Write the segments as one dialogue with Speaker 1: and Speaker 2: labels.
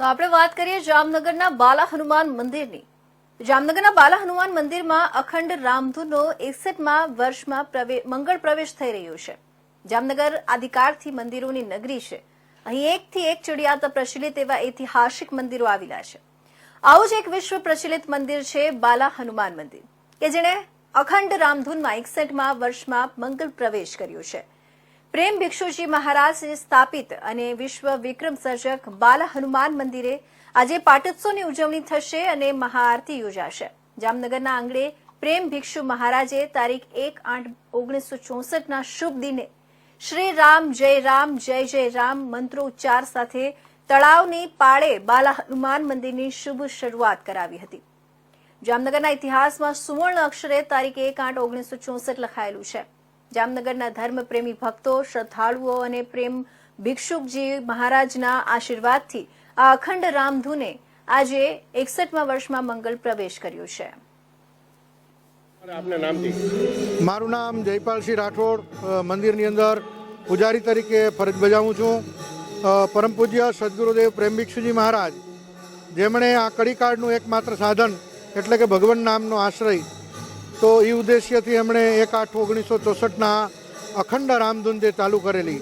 Speaker 1: તો આપણે વાત કરીએ જામનગરના બાલા હનુમાન મંદિરની. જામનગરના બાલા હનુમાન મંદિરમાં અખંડ રામધૂનનો એકસઠમાં વર્ષમાં મંગળ પ્રવેશ થઈ રહ્યો છે. જામનગર આધિકારથી મંદિરોની નગરી છે. અહીં એકથી એક ચડિયાતા પ્રચલિત એવા ઐતિહાસિક મંદિરો આવેલા છે. આવું જ એક વિશ્વ પ્રચલિત મંદિર છે બાલા હનુમાન મંદિર, કે જેણે અખંડ રામધૂનમાં એકસઠમાં વર્ષમાં મંગળ પ્રવેશ કર્યો છે. પ્રેમ ભિક્ષુજી મહારાજે સ્થાપિત અને વિશ્વ વિક્રમ સર્જક બાલ હનુમાન મંદિરે આજે પાટોત્સવની ઉજવણી થશે અને મહાઆરતી યોજાશે. જામનગરના આંગણે પ્રેમ ભિક્ષુ મહારાજે તારીખ એક આઠ ઓગણીસો ચોસઠના શુભ દિને શ્રી રામ જય રામ જય જય રામ મંત્રોચ્ચાર સાથે તળાવની પાળે બાલા હનુમાન મંદિરની શુભ શરૂઆત કરાવી હતી. જામનગરના ઇતિહાસમાં સુવર્ણ અક્ષરે તારીખ એક આઠ ઓગણીસો ચોસઠ લખાયેલું છે. જામનગરના ધર્મપ્રેમી ભક્તો શ્રદ્ધાળુઓ અને પ્રેમ ભિક્ષુકજી મહારાજના આશીર્વાદથી આ અખંડ રામધૂને આજે એકસઠમા વર્ષમાં મંગલ પ્રવેશ કર્યો છે.
Speaker 2: અને આપના
Speaker 3: મારું નામ જયપાલસિંહ રાઠોડ મંદિરની અંદર પૂજારી તરીકે ફરજ બજાવું છું. પરમ પૂજ્ય સદગુરુદેવ પ્રેમ ભિક્ષુજી મહારાજ જેમણે આ કડીકાળનું એકમાત્ર સાધન એટલે કે ભગવાન નામનો આશ્રય તો એ ઉદ્દેશ્યથી એમણે એક આઠ ઓગણીસો ચોસઠના અખંડ રામધૂન જે ચાલુ કરેલી,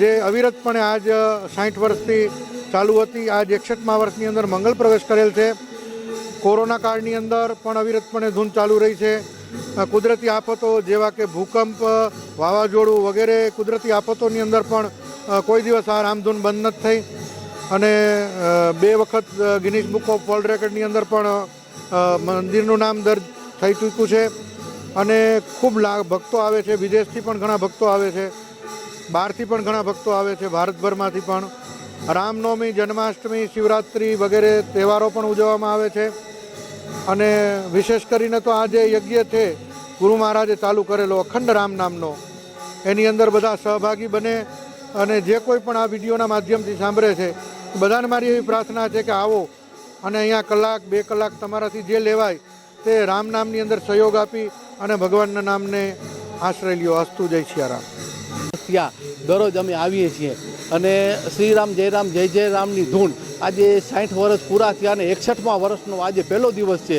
Speaker 3: જે અવિરતપણે આજ સાઠ વર્ષથી ચાલુ હતી. આજ એકસઠમા વર્ષની અંદર મંગલ પ્રવેશ કરેલ છે. કોરોના કાળની અંદર પણ અવિરતપણે ધૂન ચાલુ રહી છે. કુદરતી આફતો જેવા કે ભૂકંપ, વાવાઝોડું વગેરે કુદરતી આફતોની અંદર પણ કોઈ દિવસ આ રામધૂન બંધ નથી થઈ. અને બે વખત ગિનિસ બુક ઓફ વર્લ્ડ રેકોર્ડની અંદર પણ મંદિરનું નામ દર્જ થઈ ચૂક્યું છે. અને ખૂબ ભક્તો આવે છે. વિદેશથી પણ ઘણા ભક્તો આવે છે. બહારથી પણ ઘણા ભક્તો આવે છે. ભારતભરમાંથી પણ. રામનવમી, જન્માષ્ટમી, શિવરાત્રિ વગેરે તહેવારો પણ ઉજવવામાં આવે છે. અને વિશેષ કરીને તો આ જે યજ્ઞ છે, ગુરુ મહારાજે ચાલુ કરેલો, અખંડ રામ નામનો, એની અંદર બધા સહભાગી બને અને જે કોઈ પણ આ વિડીયોના માધ્યમથી સાંભળે છે, બધાને મારી એવી પ્રાર્થના છે કે આવો. અને અહીંયા કલાક, બે કલાક તમારાથી જે લેવાય તે રામ નામની અંદર સહયોગ આપી અને ભગવાનના નામને આશ્રય લ્યો. અસ્તુ જય સિયારામ
Speaker 4: ત્યાં દરરોજ અમે આવીએ છીએ અને શ્રીરામ, જયરામ, જય જય રામની ધૂન આજે સાઠ વર્ષ પૂરા થયા અને એકસઠમા વર્ષનો આજે પહેલો દિવસ છે.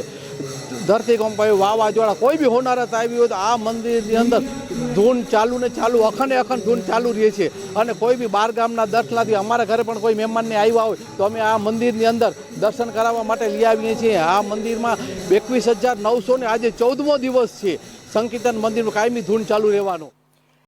Speaker 4: ધરતી આવ્યો વાવાઝોડા, કોઈ બી હોનારત આવી હોય તો આ મંદિરની અંદર ધૂન ચાલુ ને ચાલુ, અખંડ અખંડ ધૂન ચાલુ રહે છે. અને કોઈ બી બાર ગામના દર્શનાથી અમારા ઘરે પણ કોઈ મહેમાનને આવ્યા હોય તો અમે આ મંદિરની અંદર દર્શન કરાવવા માટે લઈ આવીએ છીએ. આ મંદિરમાં એકવીસ હજાર નવસો ને આજે ચૌદમો દિવસ છે. સંકીર્તન મંદિરનું કાયમી ધૂન ચાલુ રહેવાનું.